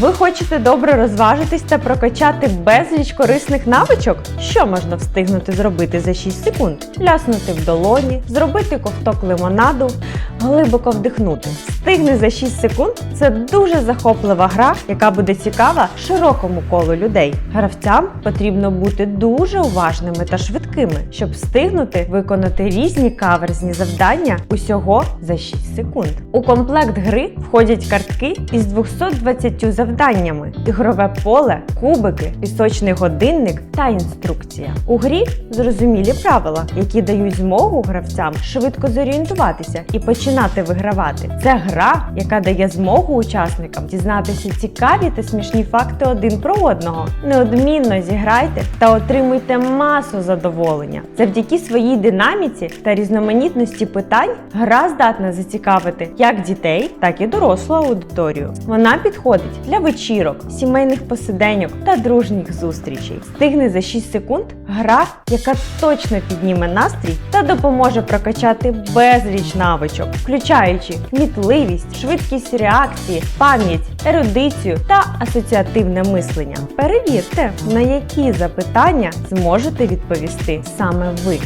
Ви хочете добре розважитись та прокачати безліч корисних навичок? Що можна встигнути зробити за 6 секунд? Ляснути в долоні, зробити ковток лимонаду, глибоко вдихнути. Встигни за 6 секунд це дуже захоплива гра, яка буде цікава широкому колу людей. Гравцям потрібно бути дуже уважними та швидкими, щоб встигнути виконати різні каверзні завдання усього за 6 секунд. У комплект гри входять картки із 220 завданнями, ігрове поле, кубики, пісочний годинник та інструкція. У грі зрозумілі правила, які дають змогу гравцям швидко зорієнтуватися і починати вигравати. Це гра, яка дає змогу учасникам дізнатися цікаві та смішні факти один про одного. Неодмінно зіграйте та отримуйте масу задоволення. Завдяки своїй динаміці та різноманітності питань гра здатна зацікавити як дітей, так і дорослу аудиторію. Вона підходить для вечірок, сімейних посиденьок та дружніх зустрічей. Встигне за 6 секунд гра, яка точно підніме настрій та допоможе прокачати безліч навичок, включаючи кмітливість, швидкість реакції, пам'ять, ерудицію та асоціативне мислення. Перевірте, на які запитання зможете відповісти саме ви.